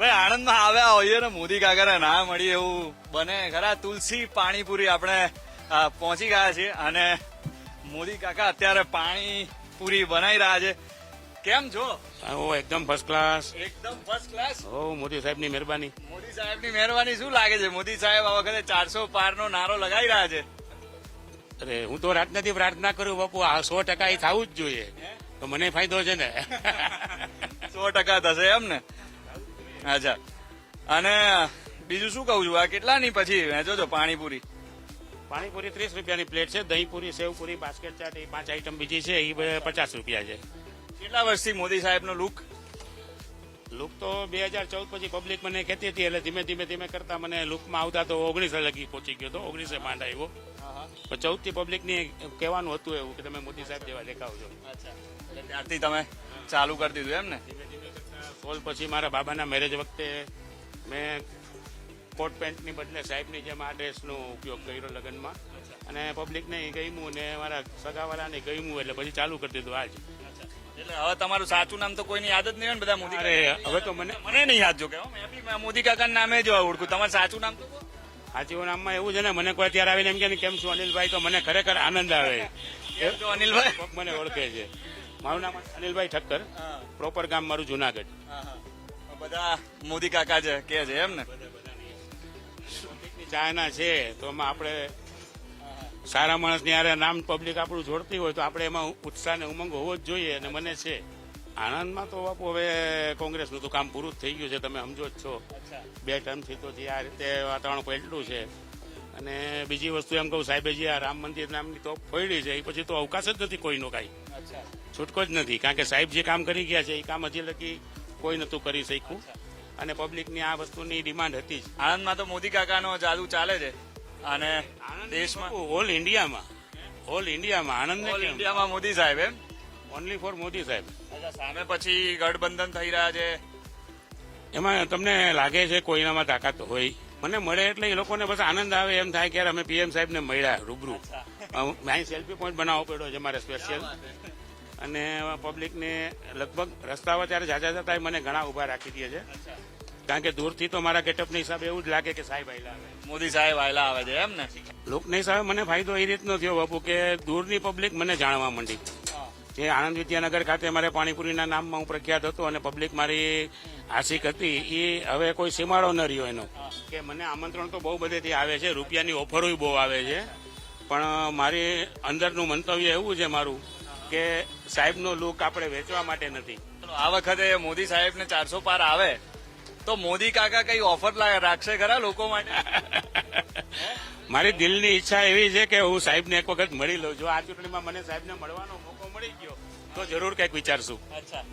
ભાઈ આણંદમાં આવ્યા હોઈએ ને મોદી કાકાને ના મળી એવું બને. ખરા તુલસી પાણીપુરી આપણે પહોંચી ગયા છીએ અને મોદી કાકા અત્યારે પાણીપુરી બનાવી રહ્યા છે. કેમ છો? ઓ એકદમ ફર્સ્ટ ક્લાસ એકદમ ફર્સ્ટ ક્લાસ ઓ મોદી સાહેબની મહેરબાની. મોદી સાહેબની મહેરબાની શું લાગે છે? મોદી સાહેબ આ વખતે ચારસો પાર નો નારો લગાવી રહ્યા છે. અરે હું તો રાતનાથી પ્રાર્થના કરું બાપુ આ સો ટકા એ થવું જ જોઈએ. તો મને ફાયદો છે ને. સો ટકા થશે એમ ને? અચ્છા. અને બીજું શું કહું છું? આ કેટલાની પછી વેચો છો પાણીપુરી? પાણીપુરી ત્રીસ રૂપિયાની પ્લેટ છે દહીંપુરી સેવપુરી બાસ્કેટ ચાટ એ પાંચ આઈટમ બીજી છે એ પચાસ રૂપિયા છે. કેટલા વર્ષથી મોદી સાહેબનો લુક? લુક તો બે હજાર ચૌદ પછી પબ્લિક મને કહેતી હતી એટલે ધીમે ધીમે ધીમે કરતા મને લુકમાં આવતા તો ઓગણીસ લગી પહોંચી ગયો તો ઓગણીસે માંડ આવ્યો. ચૌદથી પબ્લિક ને કહેવાનું હતું એવું કે તમે મોદી સાહેબ જેવા દેખાવ છો. ત્યારથી તમે ચાલુ કરી દીધું એમ ને? સોલ પછી મારા બાબાના મેરેજ વખતે મેં કોટ પેન્ટની બદલે સાહેબની જેમ આ ડ્રેસનો ઉપયોગ કર્યો લગ્નમાં. અને પબ્લિકને ઈ ગમ્યું ને મારા સગાવાળાને ગમ્યું એટલે પછી ચાલુ કરી દીધું આજ. એટલે હવે તમારું સાચું નામ તો કોઈની યાદ જ નહીં ને બધા મોદી અરે હવે તો મને મને નહીં યાદ જો કે મોદી કાકાના નામે જ ઓળખું. તમારું સાચું નામ તો સાચું નામમાં એવું છે ને મને કોઈ અત્યારે આવીને એમ કે કેમ છું અનિલભાઈ? તો મને ખરેખર આનંદ આવે. અનિલભાઈ? મને ઓળખે છે. મારું નામ અનિલભાઈ ઠક્કર. પ્રોપર ગામ મારું જુનાગઢ. બધા મોદી કાકા છે કે છે એમ. ને ચાયના છે તો એમાં આપણે સારા માણસની આરે નામ પબ્લિક આપણું જોડતી હોય તો આપણે એમાં ઉત્સાહ ને ઉમંગ હોવો જ જોઈએ અને મને છે. આણંદમાં તો બાપુ હવે કોંગ્રેસનું તો કામ પૂરું જ થઈ ગયું છે તમે સમજો જ છો. બે ટર્મથી તો જે આ રીતે વાતાવરણ પલટું છે. અને બીજી વસ્તુ એમ કહું સાહેબે જે આ રામ મંદિર નામની તો ફોડી છે એ પછી તો અવકાશ જ નથી કોઈનો કાંઈ. અચ્છા. છૂટકો જ નથી. કારણ કે સાહેબ જે કામ કરી ગયા છે એ કામ હજી લગી કોઈ નતું કરી શક્યું અને પબ્લિકની આ વસ્તુની ડિમાન્ડ હતી જ. આણંદમાં તો મોદી કાકાનો જાદુ ચાલે છે. અને દેશમાં દેશમાં ઓલ ઇન્ડિયામાં ઓલ ઇન્ડિયામાં આણંદ ઓલ ઇન્ડિયામાં મોદી સાહેબ એમ? ઓનલી ફોર મોદી સાહેબ. સામે પછી ગઠબંધન થઈ રહ્યા છે. એમાં તમને લાગે છે કોઈનામાં તાકાત હોય? મને મળે એટલે એ લોકોને બસ આનંદ આવે એમ થાય કે અમે પીએમ સાહેબને મળ્યા રૂબરૂ. અહીં સેલ્ફી પોઈન્ટ બનાવવો પડ્યો છે મારે સ્પેશિયલ અને પબ્લિકને લગભગ રસ્તાઓ ત્યારે જાજા જતા મને ઘણા ઊભા રાખી દે છે. કારણ કે દૂરથી તો મારા ગેટઅપના હિસાબે એવું જ લાગે કે સાહેબ આયલા આવે. મોદી સાહેબ આયલા આવે છે એમ ને? લોકના હિસાબે મને ફાયદો એ રીતનો થયો બાપુ કે દૂરની પબ્લિક મને જાણવા માંડી. જે આણંદ વિદ્યાનગર ખાતે મારે પાણીપુરીના નામમાં હું પ્રખ્યાત હતો અને પબ્લિક મારી આશિક હતી. એ હવે કોઈ સીમાડો ન રહ્યો એનો. કે મને આમંત્રણ તો બહુ બધેથી આવે છે રૂપિયાની ઓફરો બહુ આવે છે. પણ મારી અંદરનું મંતવ્ય એવું છે મારું કે સાહેબનો લુક આપણે વેચવા માટે નથી. આ વખતે મોદી સાહેબ ને ચારસો પાર આવે તો મોદી કાકા કઈ ઓફર રાખશે ખરા લોકો માટે? મારી દિલની ઈચ્છા એવી છે કે હું સાહેબને એક વખત મળી લઉં. જો આ ચૂંટણીમાં મને સાહેબને મળવાનો મોકો મળી ગયો તો જરૂર કંઈક વિચારશું. અચ્છા.